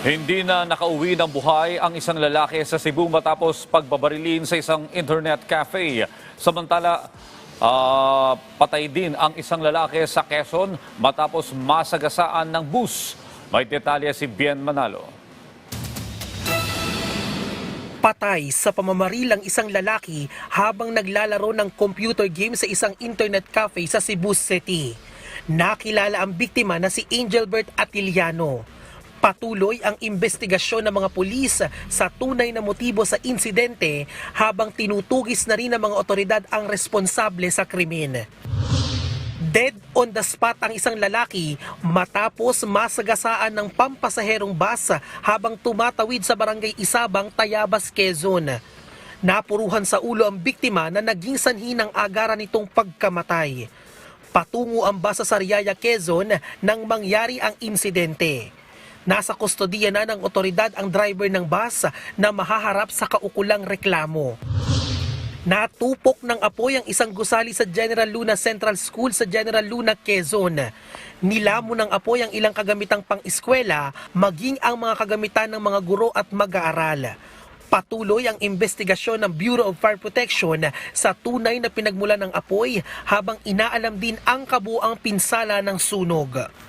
Hindi na nakauwi ng buhay ang isang lalaki sa Cebu matapos pagbabarilin sa isang internet cafe. Samantala, ah, patay din ang isang lalaki sa Quezon matapos masagasaan ng bus. May detalye si Bien Manalo. Patay sa pamamarilang isang lalaki habang naglalaro ng computer game sa isang internet cafe sa Cebu City. Nakilala ang biktima na si Angelbert Atiliano. Patuloy ang investigasyon ng mga pulis sa tunay na motibo sa insidente habang tinutugis na rin ng mga otoridad ang responsable sa krimen. Dead on the spot ang isang lalaki matapos masagasaan ng pampasaherong bus habang tumatawid sa barangay Isabang, Tayabas, Quezon. Napuruhan sa ulo ang biktima na naging sanhi ng agaran nitong pagkamatay. Patungo ang bus sa Sariaya, Quezon nang mangyari ang insidente. Nasa kustodiya na ng otoridad ang driver ng bus na mahaharap sa kaukulang reklamo. Natupok ng apoy ang isang gusali sa General Luna Central School sa General Luna, Quezon. Nilamo ng apoy ang ilang kagamitang pang-eskwela, maging ang mga kagamitan ng mga guro at mag-aaral. Patuloy ang investigasyon ng Bureau of Fire Protection sa tunay na pinagmula ng apoy habang inaalam din ang kabuang pinsala ng sunog.